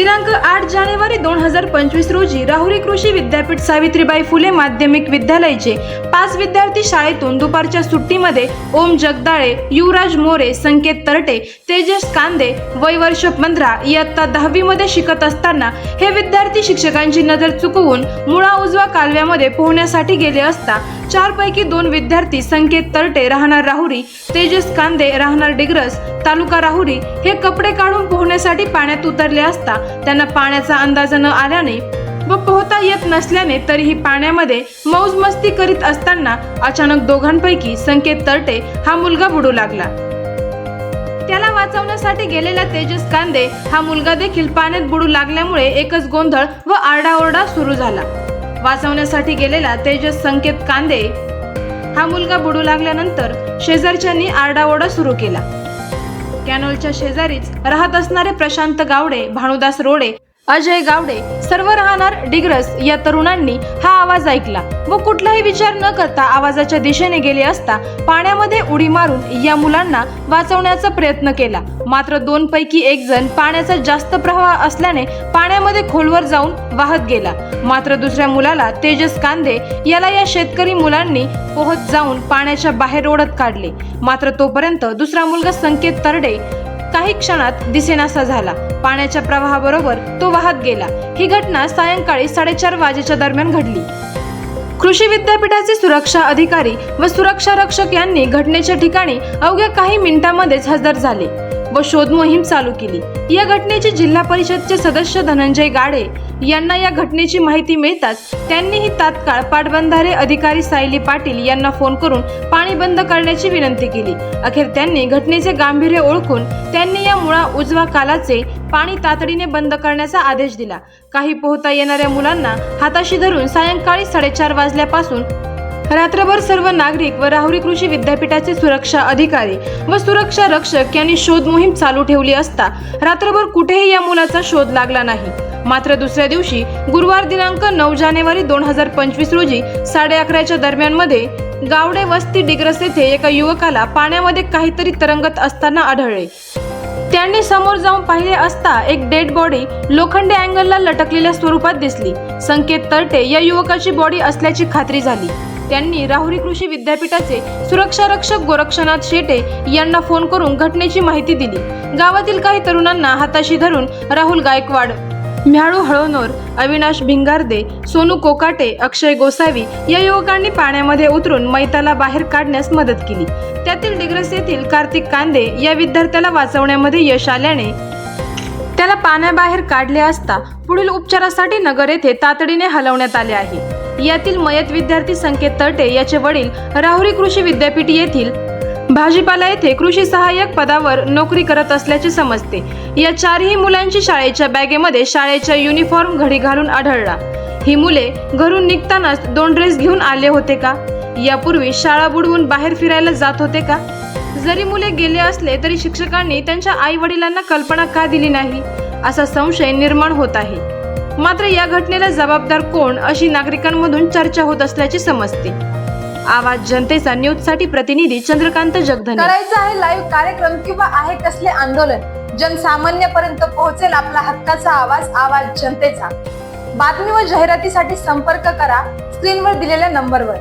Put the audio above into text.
दिनांक आठ जानेवारी दोन हजार पंचवीस रोजी राहुरी कृषी विद्यापीठ सावित्रीबाई फुले माध्यमिक विद्यालयाचे पाच विद्यार्थी शाळेतून दुपारच्या सुट्टीमध्ये ओम जगदाळे युवराज मोरे संकेत तरटे तेजस कांदे वय वर्ष पंधरा इयत्ता दहावीमध्ये शिकत असताना हे विद्यार्थी शिक्षकांची नजर चुकवून मुळा उजवा कालव्यामध्ये पोहण्यासाठी गेले असता चारपैकी दोन विद्यार्थी संकेत तरटे राहणार राहुरी तेजस कांदे राहणार डिग्रस तालुका राहुरी हे कपडे काढून पोहण्यासाठी पाण्यात उतरले असता त्यांना पाण्याचा अंदाज न आल्याने व पोहता येत नसल्याने तरीही पाण्यामध्ये मौज मस्ती करीत असताना अचानक दोघांपैकी संकेत तरटे हा मुलगा बुडू लागला. त्याला वाचवण्यासाठी गेलेला तेजस कांदे हा मुलगा देखील पाण्यात बुडू लागल्यामुळे एकच गोंधळ व आरडाओरडा सुरू झाला. वाचवण्यासाठी गेलेला तेजस संकेत कांदे हा मुलगा बुडू लागल्यानंतर शेजारच्यांनी आरडाओरडा सुरू केला. कॅनोलच्या शेजारीच राहत असणारे प्रशांत गावडे भानुदास रोडे अजय गावडे सर्व राहणार डिग्रस या तरुणांनी हा आवाज ऐकला व कुठलाही विचार न करता आवाजाच्या दिशेने गेले असता पाण्यामध्ये उडी मारून या मुलांना वाचवण्याचा प्रयत्न केला. मात्र दोन पैकी एक जण पाण्याचा जास्त प्रवाह असल्याने पाण्यामध्ये खोलवर जाऊन वाहत गेला. मात्र दुसऱ्या मुलाला तेजस कांदे याला या शेतकरी मुलांनी पोहत जाऊन पाण्याच्या बाहेर ओढत काढले. मात्र तोपर्यंत दुसरा मुलगा संकेत तरडे काही क्षणात दिसेनासा झाला. पाण्याच्या प्रवाहाबरोबर तो वाहत गेला. ही घटना सायंकाळी साडेचार वाजेच्या दरम्यान घडली. कृषी विद्यापीठाचे सुरक्षा अधिकारी व सुरक्षा रक्षक यांनी घटनेच्या ठिकाणी अवघ्या काही मिनिटांमध्येच हजर झाले. व शोध मोहीम चालू केली. या घटनेचे जिल्हा परिषदचे सदस्य धनंजय गाडे यांना या घटनेची माहिती मिळताच त्यांनीही तात्काळ पाटबंधारे अधिकारी सायली पाटील यांना फोन करून पाणी बंद करण्याची विनंती केली. अखेर त्यांनी घटनेचे गांभीर्य ओळखून त्यांनी या मुळा उजवा कालाचे पाणी तातडीने बंद करण्याचा आदेश दिला. काही पोहता येणाऱ्या मुलांना हाताशी धरून सायंकाळी साडेचार वाजल्यापासून रात्रभर सर्व नागरिक व राहुरी कृषी विद्यापीठाचे सुरक्षा अधिकारी व सुरक्षा रक्षक यांनी शोध मोहीम चालू ठेवली असता रात्रभर कुठेही या मुलाचा शोध लागला नाही. मात्र दुसऱ्या दिवशी गुरुवार दिनांक नऊ जानेवारी दोन हजार पंचवीस रोजी साडे अकराच्या दरम्यानमध्ये गावडे वस्ती डिग्रस येथे एका युवकाला पाण्यामध्ये काहीतरी तरंगत असताना आढळले. त्यांनी समोर जाऊन पाहिले असता एक डेड बॉडी लोखंडे अँगलला लटकलेल्या स्वरूपात दिसली. संकेत तरटे या युवकाची बॉडी असल्याची खात्री झाली. त्यांनी राहुरी कृषी विद्यापीठाचे सुरक्षारक्षक गोरक्षनाथ शेटे यांना फोन करून घटनेची माहिती दिली. गावातील काही तरुणांना हाताशी धरून राहुल गायकवाड म्याळू हळोनोर अविनाश भिंगारदे सोनू कोकाटे अक्षय गोसावी या युवकांनी पाण्यामध्ये उतरून मैताला बाहेर काढण्यास मदत केली. त्यातील डिग्रस येथील कार्तिक कांदे या विद्यार्थ्याला वाचवण्यामध्ये यश आल्याने त्याला पाण्याबाहेर काढले असता पुढील उपचारासाठी नगर येथे तातडीने हलवण्यात आले आहे. यातील मयत विद्यार्थी संकेत तटे याचे वडील राहुरी कृषी विद्यापीठ येथील भाजीपाला येथे कृषी सहाय्यक पदावर नोकरी करत असल्याचे समजते. या चारही मुलांची शाळेच्या बॅगेमध्ये शाळेच्या युनिफॉर्म घडी घालून आढळला. ही मुले घरून निघतानाच दोन ड्रेस घेऊन आले होते का? यापूर्वी शाळा बुडवून बाहेर फिरायला जात होते का? जरी मुले गेले असले तरी शिक्षकांनी त्यांच्या आई वडिलांना कल्पना का दिली नाही? असा संशय निर्माण होत आहे. मात्र या घटनेला जबाबदार कोण अशी नागरिकांमधून चर्चा होत असल्याचे समजते. आवाज जनतेचा न्यूजसाठी प्रतिनिधी चंद्रकांत जगधने. करायचं आहे लाईव्ह कार्यक्रम किंवा आहे कसले आंदोलन? जनसामान्यपर्यंत पोहोचेल आपला हक्काचा आवाज आवाज जनतेचा. बातमी व जाहिरातीसाठी संपर्क करा स्क्रीनवर दिलेल्या नंबरवर